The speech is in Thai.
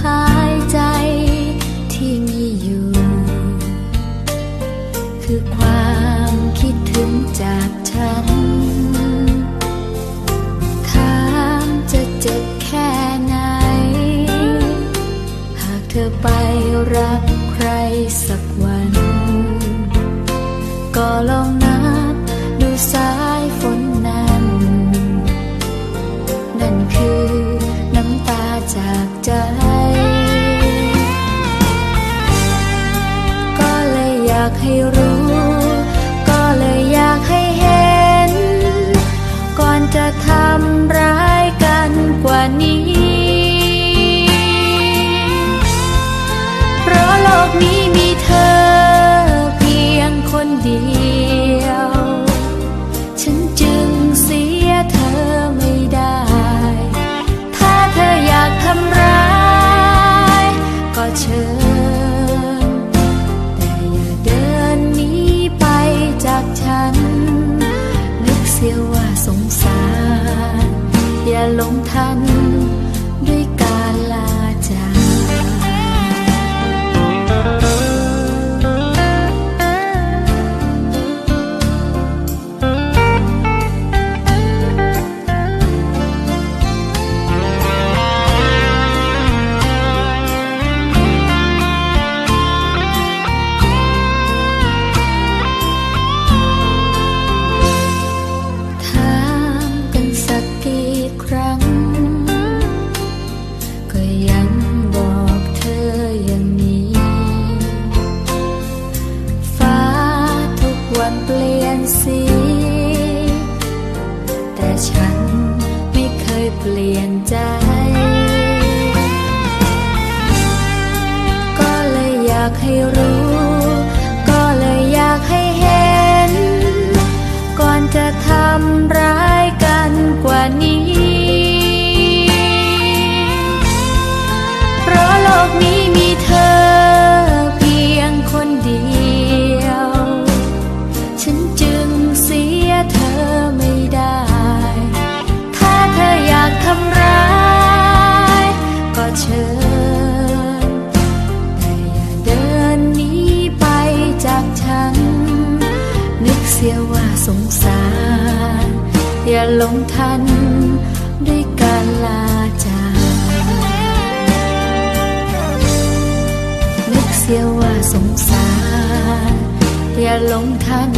หายใจที่มีอยู่ คือความคิดถึงจากฉันข้ามจะเจ็บแค่ไหน หากเธอไปรักใครสักวัน ก็ลองากให้รู้ ก็เลยอยากให้เห็น ก่อนจะทำร้ายกันกว่านี้ ลงทันด้วย สี แต่ฉันไม่เคยเปลี่ยนใจ ก็เลยอยากให้รู้ งสาร อย่าลงทันด้วยการลาจากนึกเสียว่าสงสาร อย่าลงทัน